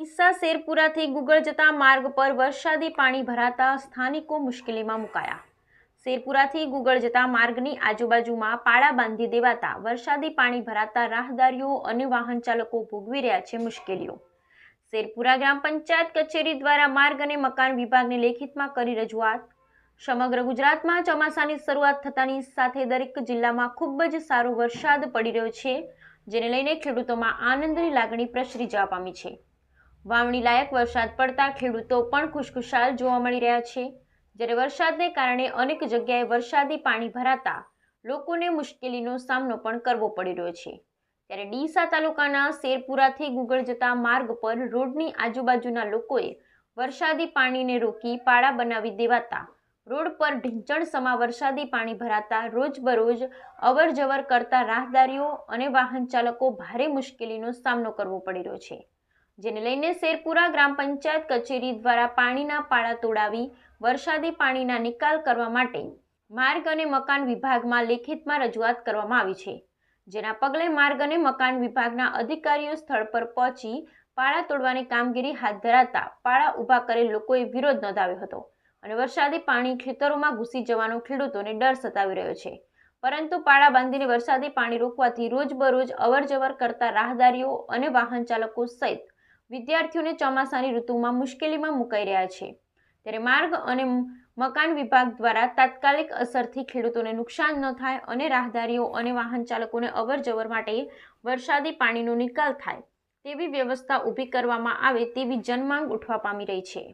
ડીસા શેરપુરાથી ગુગળ જતા માર્ગ પર વરસાદી પાણી ભરાતા સ્થાનિકો મુશ્કેલીમાં મુકાયા. શેરપુરાથી ગુગળ જતા માર્ગની આજુબાજુમાં પાળા બાંધી દેવાતા વરસાદી પાણી ભરાતા રાહદારીઓ અને વાહન ચાલકો ભોગવી રહ્યા છે મુશ્કેલીઓ. શેરપુરા ગ્રામ પંચાયત કચેરી દ્વારા માર્ગ અને મકાન વિભાગને લેખિતમાં કરી રજૂઆત. સમગ્ર ગુજરાતમાં ચોમાસાની શરૂઆત થતાની સાથે દરેક જિલ્લામાં ખૂબ જ સારો વરસાદ પડી રહ્યો છે, જેને લઈને ખેડૂતોમાં આનંદની લાગણી પ્રસરી જવા પામી છે. વાવણી લાયક વરસાદ પડતા ખેડૂતો પણ ખુશખુશાલ જોવા મળી રહ્યા છે. જ્યારે વરસાદને કારણે અનેક જગ્યાએ વરસાદી પાણી ભરાતા લોકોને મુશ્કેલીનો સામનો પણ કરવો પડી રહ્યો છે. ત્યારે ડીસા તાલુકાના શેરપુરાથી ગુગળ જતા માર્ગ પર રોડની આજુબાજુના લોકોએ વરસાદી પાણીને રોકી પાળા બનાવી દેવાતા રોડ પર ઢીંચણ સમા વરસાદી પાણી ભરાતા રોજબરોજ અવર જવર કરતા રાહદારીઓ અને વાહન ચાલકો ભારે મુશ્કેલીનો સામનો કરવો પડી રહ્યો છે. જેને લઈને શેરપુરા ગ્રામ પંચાયત કચેરી દ્વારા પાણીના પાળા તોડાવી, વરસાદી પાણીના નિકાલ કરવા માટે માર્ગ અને મકાન વિભાગમાં લેખિતમાં રજૂઆત કરવામાં આવી છે, જેના પગલે માર્ગ અને મકાન વિભાગના અધિકારીઓ સ્થળ પર પહોંચી પાળા તોડવાની કામગીરી હાથ ધરાતા પાળા ઊભા કરેલ લોકોએ વિરોધ નોંધાવ્યો હતો અને વરસાદી પાણી ખેતરોમાં ઘૂસી જવાનો ખેડૂતોને ડર સતાવી રહ્યો છે. પરંતુ પાળા બાંધીને વરસાદી પાણી રોકવાથી રોજબરોજ અવરજવર કરતા રાહદારીઓ અને વાહન ચાલકો સહિત વિદ્યાર્થીઓને ચોમાસાની ઋતુમાં મુશ્કેલીમાં મુકાઈ રહ્યા છે. ત્યારે માર્ગ અને મકાન વિભાગ દ્વારા તાત્કાલિક અસરથી ખેડૂતોને નુકસાન ન થાય અને રાહદારીઓ અને વાહન ચાલકોને અવરજવર માટે વરસાદી પાણીનો નિકાલ થાય તેવી વ્યવસ્થા ઊભી કરવામાં આવે તેવી જનમાંગ ઉઠવા પામી રહી છે.